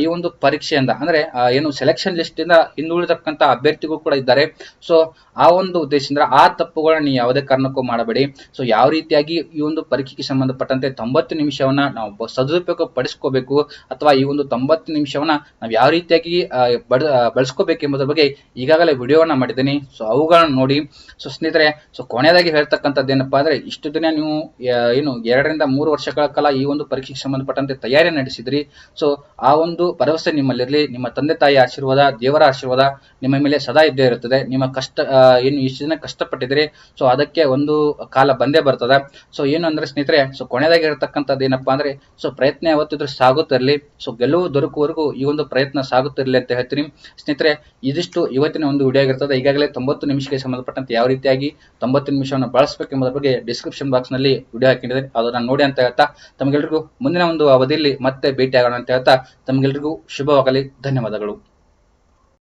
ಈ ಒಂದು ಪರೀಕ್ಷೆಯಿಂದ, ಅಂದ್ರೆ ಏನು ಸೆಲೆಕ್ಷನ್ ಲಿಸ್ಟ್ ಇಂದ ಹಿಂದುಳಿದಕ್ಕಂಥ ಅಭ್ಯರ್ಥಿಗಳು ಕೂಡ ಇದ್ದಾರೆ. ಸೊ ಆ ಒಂದು ಉದ್ದೇಶದಿಂದ ಆ ತಪ್ಪುಗಳನ್ನ ನೀವು ಯಾವುದೇ ಕಾರಣಕ್ಕೂ ಮಾಡಬೇಡಿ. ಸೊ ಯಾವ ರೀತಿಯಾಗಿ ಈ ಒಂದು ಪರೀಕ್ಷೆಗೆ ಸಂಬಂಧಪಟ್ಟಂತೆ ತೊಂಬತ್ತು ನಿಮಿಷವನ್ನ ನಾವು ಸದುಪಯೋಗ ಪಡಿಸ್ಕೋಬೇಕು ಅಥವಾ ಈ ಒಂದು ತೊಂಬತ್ತು ನಿಮಿಷವನ್ನ ನಾವು ಯಾವ ರೀತಿಯಾಗಿ ಬಳಸ್ಕೋಬೇಕೆಂಬುದರ ಬಗ್ಗೆ ಈಗಾಗಲೇ ವಿಡಿಯೋವನ್ನ ಮಾಡಿದ್ದೀನಿ. ಸೊ ಅವುಗಳನ್ನ ನೋಡಿ. ಸೊ ಸ್ನೇಹಿತರೆ ಸೊ ಕೊನೆಯದಾಗಿ ಹೇಳ್ತಕ್ಕಂಥದ್ದು ಏನಪ್ಪಾ ಅಂದ್ರೆ, ಇಷ್ಟು ದಿನ ನೀವು ಏನು ಎರಡರಿಂದ ಮೂರು ವರ್ಷಗಳ ಕಾಲ ಈ ಒಂದು ಪರೀಕ್ಷೆಗೆ ಸಂಬಂಧಪಟ್ಟಂತೆ ತಯಾರಿ ನಡೆಸಿದ್ರಿ. ಸೊ ಆ ಒಂದು ಭರವಸೆ ನಿಮ್ಮಲ್ಲಿರಲಿ. ನಿಮ್ಮ ತಂದೆ ತಾಯಿ ಆಶೀರ್ವಾದ, ದೇವರ ಆಶೀರ್ವಾದ ನಿಮ್ಮ ಮೇಲೆ ಸದಾ ಇದ್ದೇ ಇರುತ್ತದೆ. ನಿಮ್ಮ ಕಷ್ಟ ಏನು ಇಷ್ಟು ದಿನ ಕಷ್ಟಪಟ್ಟಿದ್ರಿ ಸೊ ಅದಕ್ಕೆ ಒಂದು ಕಾಲ ಬಂದೇ ಬರ್ತದೆ. ಸೊ ಏನು ಅಂದ್ರೆ ಸ್ನೇಹಿತರೆ ಸೊ ಕೊನೆದಾಗಿರ್ತಕ್ಕಂಥದ್ದು ಏನಪ್ಪಾ ಅಂದ್ರೆ ಸೊ ಪ್ರಯತ್ನ ಯಾವತ್ತಿದ್ರು ಸಾಗುತ್ತಿರಲಿ. ಸೊ ಗೆಲುವು ದೊರಕುವವರೆಗೂ ಈ ಒಂದು ಪ್ರಯತ್ನ ಸಾಗುತ್ತಿರಲಿ ಅಂತ ಹೇಳ್ತೀನಿ. ಸ್ನೇಹಿತರೆ, ಇದಿಷ್ಟು ಇವತ್ತಿನ ಒಂದು ವಿಡಿಯೋ ಆಗಿರ್ತದೆ. ಈಗಾಗಲೇ ತೊಂಬತ್ತು ನಿಮಿಷಕ್ಕೆ ಸಂಬಂಧಪಟ್ಟಂತೆ ಯಾವ ರೀತಿಯಾಗಿ ತೊಂಬತ್ತು ನಿಮಿಷವನ್ನು ಬಳಸಬೇಕು ಎಂಬುದರ ಬಗ್ಗೆ ಡಿಸ್ಕ್ರಿಪ್ಷನ್ ಬಾಕ್ಸ್ನಲ್ಲಿ ವಿಡಿಯೋ ಹಾಕಿದ್ದಾರೆ ಅದನ್ನ ನೋಡಿ ಅಂತ ಹೇಳ್ತಾ ತಮಗೆಲ್ಲರಿಗೂ ಮುಂದಿನ ಒಂದು ಅವಧಿಯಲ್ಲಿ ಮತ್ತೆ ಭೇಟಿಯಾಗೋಣ ಅಂತ ಹೇಳ್ತಾ ತಮಗೆಲ್ಲರಿಗೂ ಶುಭವಾಗಲಿ. ಧನ್ಯವಾದಗಳು.